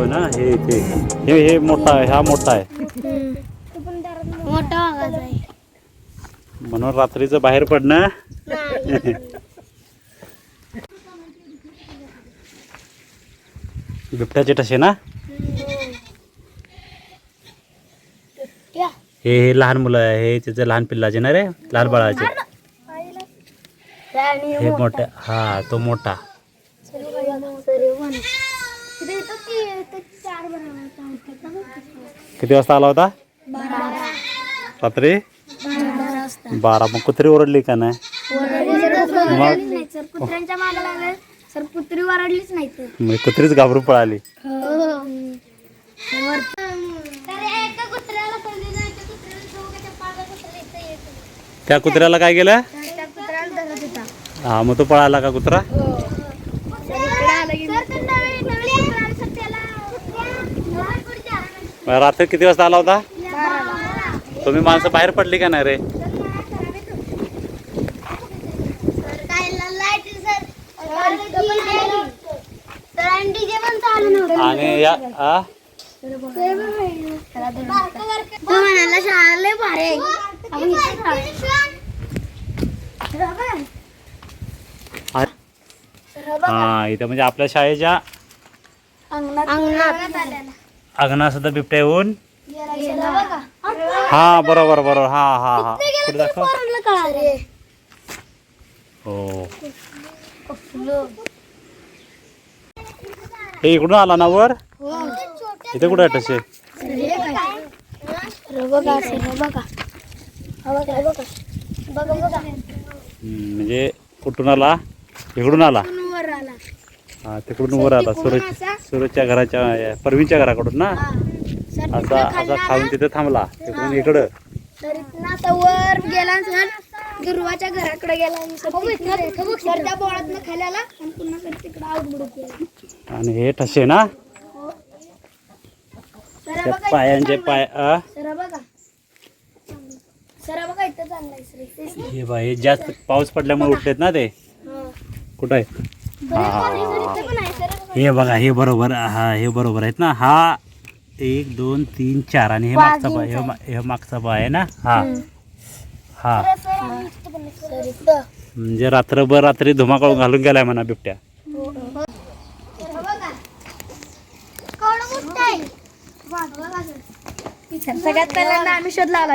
हो ना? हे ते हे हे मोठा आहे हा मोठा आहे. मोठा वाघाचा आहे. म्हणून रात्रीचं बाहेर पडणं बिबट्याचे टसे ना. हे हे लहान मुलं आहे. हे त्याचे लहान पिल्लाचे ना रे? लहान बाळाचे. हे मोठे. हा तो मोठा. किती वाजता आला होता? रात्री? बारा. मग कुत्री ओरडली का नाही? सर मागे कुत्री नाही कुत्रीच घाबरून पळाली. त्या कुत्र्याला काय केलं? हा मग तो पळाला का कुत्रा? मग रात्री किती वाजता आला होता? तुम्ही माणसं बाहेर पडली का नाही रे? आणि या आ? हा इथं म्हणजे आपल्या शाळेच्या अंगणात सुद्धा बिबट्या येऊन? गेला. बघा. हा बरोबर बरोबर. हा हा हा. पुढे दाखव. हो. हे इकडून आला ना वर? इथे कुठे आहे तसे? हे हे. हा हे म्हणजे कुठून आला? इकडून आला. हा तिकडून वर आला सूरज सूरजच्या घराच्या परवीनच्या घराकडून ना? सर, असा असा खाऊन तिथे थांबला. तिकडून इकडं. तर वर गेला आणि सर दुर्वाच्या घराकडे गेला आणि खाली आला आणि पुन्हा तिकडे हे ठसे ना? बघा पायांचे पाय हे हे जास्त पाऊस पडल्यामुळे उठलेत ना ते? हा. कुठं आहे? हे. बघा हे बरोबर हा हे बरोबर आहेत ना. हा एक दोन तीन चार आणि हे मागचा पाय हे हे मागचा पाय आहे ना? हा. हा. म्हणजे रात्रभर रात्री धुमाकूळ घालून गेलाय म्हणा बिबट्या. सगळ्यात पहिल्यांदा आम्ही शोध लावला.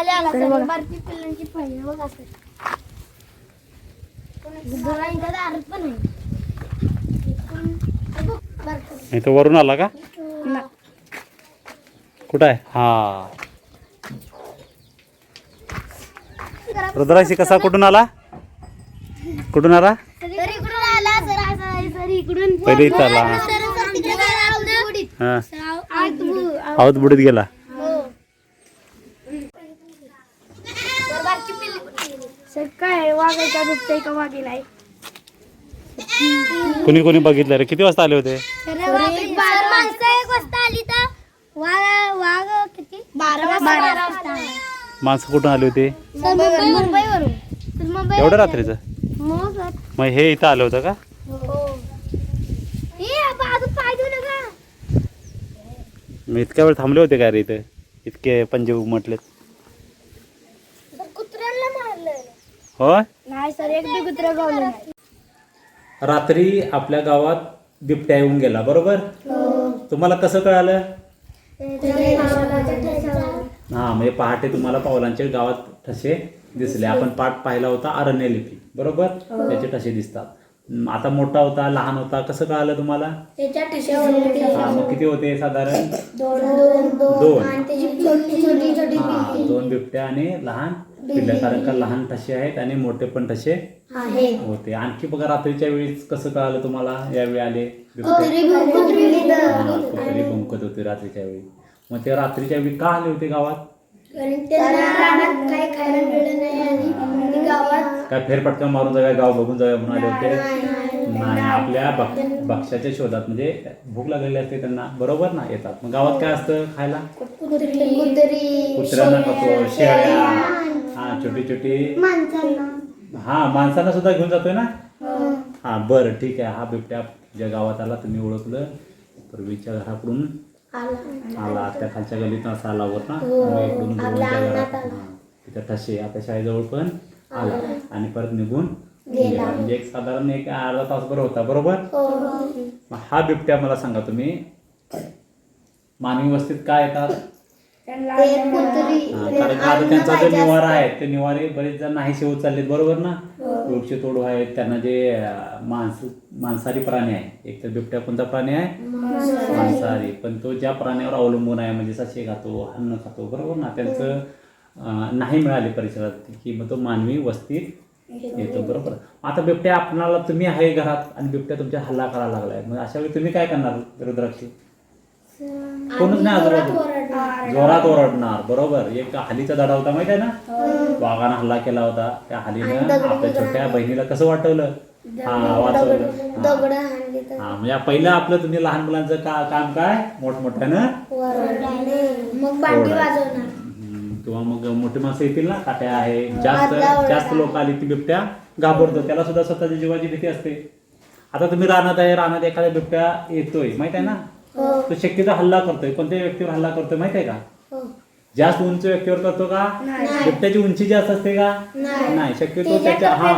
खाली आला बारकी पिल्लांची पहिली बघा पण आहे. बारकं. इथं वरून आला का? कुठं आहे? हा. रुद्राक्षी कसा कुठून आला? कुठून आला? सर इकडून आला? सर असा आहे, सर इकडून. पहिले इथं आला. हा. हा बुडीत गेला हो. सर बारकी सर काय वागायचा का आहे कुणी कुणी बघितलं रे? किती वाजता आले होते? माणसं एक वाजता आली तर? वाघ वाघ किती? बारा वाजता. वाजता माणसं कुठून आली होती? सर मुंबई मुंबईवरून. सर मुंबई एवढं रात्रीचं? हो मग हे इथं आलं होतं का? हो. ए बाजू पाय देऊ नका. मग इतक्या वेळ थांबले होते काय रे इथं? इतके पंजे उमटलेत सर कुत्र्यांना मारलं हो नाही सर एक बी कुत्रा गावलं नाही. रात्री आपल्या गावात बिबट्या येऊन गेला बरोबर? तुम्हाला कसं कळालं? हा म्हणजे पहाटे तुम्हाला पावलांचे गावात ठसे दिसले. आपण पाठ पाहिला होता अरण्य लिपी बरोबर? त्याचे ठसे दिसतात. आता मोठा होता लहान होता कसं कळालं तुम्हाला? हा मग किती होते साधारण? दोन दोन बिबट्या आणि लहान पिल्लं. कारण का लहान ठसे आहेत आणि मोठे पण ठसे आहे. होते. आणखी बघा रात्रीच्या वेळी कसं कळालं तुम्हाला? यावेळी आले बिबटे. कुत्री भुंकत होते रात्रीच्या वेळी. मग ते रात्रीच्या वेळी का आले होते गावात? काय फेरफटका मारून जाऊया गाव बघून जाऊया म्हणून आले होते? नाही आपल्या भक्ष- भक्ष्याच्या शोधात म्हणजे भूक लागलेली असते त्यांना बरोबर ना येतात. मग गावात काय असतं खायला? कुत्री कुत्री कुत्र्यांना खातो शेळ्या. हा छोटी छोटी. माणसांना. हा माणसांना सुद्धा घेऊन जातोय ना? हा. बरं ठीक आहे. हा बिबट्या ज्या गावात आला तुम्ही ओळखलं. पूर्वीच्या घराकडून आला. आला. त्या खालच्या गलीत असा आला वर ना मग इकडून घरात हा. तिथं ठसे आता शाळेजवळ पण आला. आणि परत निघून गेला. म्हणजे एक साधारण एक अर्धा तास बरं होता बरोबर? मग हा बिबट्या मला सांगा तुम्ही. मानवी वस्तीत काय येतात? हा, कारण का आता त्यांचा जो निवारा आहे ते निवारे बरेच जण नाहीसे होत चाललेत बरोबर ना? वृक्ष तोडू आहेत त्यांना जे अं, माणस मांसाहारी प्राणी आहे. एक तर बिबट्या कोणता प्राणी आहे? मांसाहारी. पण तो ज्या प्राण्यावर अवलंबून आहे म्हणजे ससे खातो अन्न खातो बरोबर ना? त्यांचं अं, नाही मिळाली परिसरात की मग तो मानवी वस्तीत येतो बरोबर. आता बिबट्या आपणाला तुम्ही आहे घरात आणि बिबट्या तुमच्या हल्ला करायला लागलाय. मग अशा वेळी तुम्ही काय करणार रुद्राक्षी? कोणच नाही आजूबाजू जोरात ओरडणार. बरोबर. एक हलीचा धडा होता माहिती आहे ना? वाघानं हल्ला केला होता. त्या हलीनं आपल्या छोट्या बहिणीला कसं वाटवलं? हा वाचवलं. हा. हा म्हणजे पहिलं आपलं तुम्ही लहान मुलांचं का काम काय? मोठमोठ्यानं मग किंवा मग मोठी माणसं येतील ना काट्या आहे जास्त जास्त लोक आली ती बिबट्या घाबरतो. त्याला सुद्धा स्वतःची जीवाची भीती असते. आता तुम्ही रानात आहे रानात एखाद्या बिबट्या येतोय माहीत आहे ना? तो शक्यतो हल्ला करतोय. कोणत्याही व्यक्तीवर हल्ला करतोय माहीत आहे का? हो. जास्त उंच व्यक्तीवर करतो का? बिबट्याची उंची जास्त असते का? नाही. शक्यतो त्याच्या हा.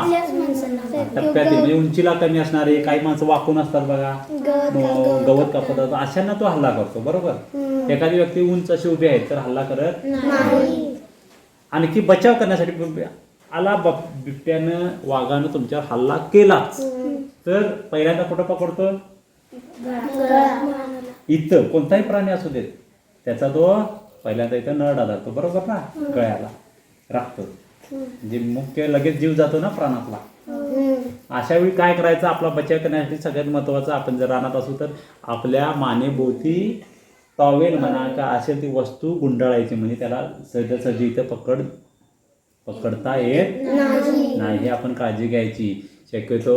टप्प्यातील म्हणजे उंचीला कमी असणारे काही माणसं वाकून असतात बघा. गवत कापत असतात. अशांना तो हल्ला करतो बरोबर? एखादी व्यक्ती उंच अशी उभी आहे तर हल्ला करत नाही. आणखी बचाव करण्यासाठी आला बिबट्यानं वाघानं तुमच्यावर हल्ला केलाच. तर पहिल्यांदा कुठं पकडतो? इथं. कोणताही प्राणी असू देत. त्याचा तो पहिल्यांदा इथं नळ आधारतो बरोबर ना? गळ्याला राखतो म्हणजे मुख्य लगेच जीव जातो ना प्राणातला. अशा वेळी काय करायचं? आपला बचाव करण्यासाठी सगळ्यात महत्वाचं आपण जर रानात असू तर आपल्या मानेभोवती टॉवेल म्हणा का असेल ती वस्तू गुंडाळायची म्हणजे त्याला सहजासहजी इथं पकड पकडता येत नाही. हे आपण काळजी घ्यायची. शक्यतो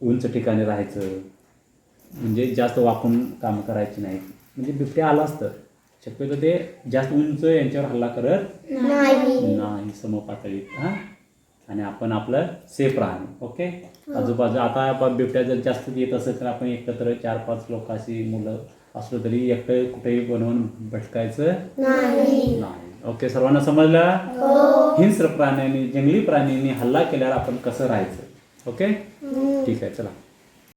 उंच ठिकाणी राहायचं. म्हणजे जास्त वाकून काम करायची नाही म्हणजे बिबट्या आला असतं. शक्यतो ते जास्त उंच यांच्यावर हल्ला करत नाही. समपातळीत हां? आणि आपण आपलं सेफ राहणे ओके आजूबाजू आता आपण बिबट्या जर जास्त येत असेल तर आपण एकत्र चार पाच लोकांशी मुलं असलो तरी एकटं कुठेही बनवून भटकायचं नाही. नाही. ओके सर्वांना समजलं? हिंस्र प्राण्यांनी जंगली प्राण्यांनी हल्ला केल्यावर आपण कसं राहायचं? ओके ठीक आहे चला.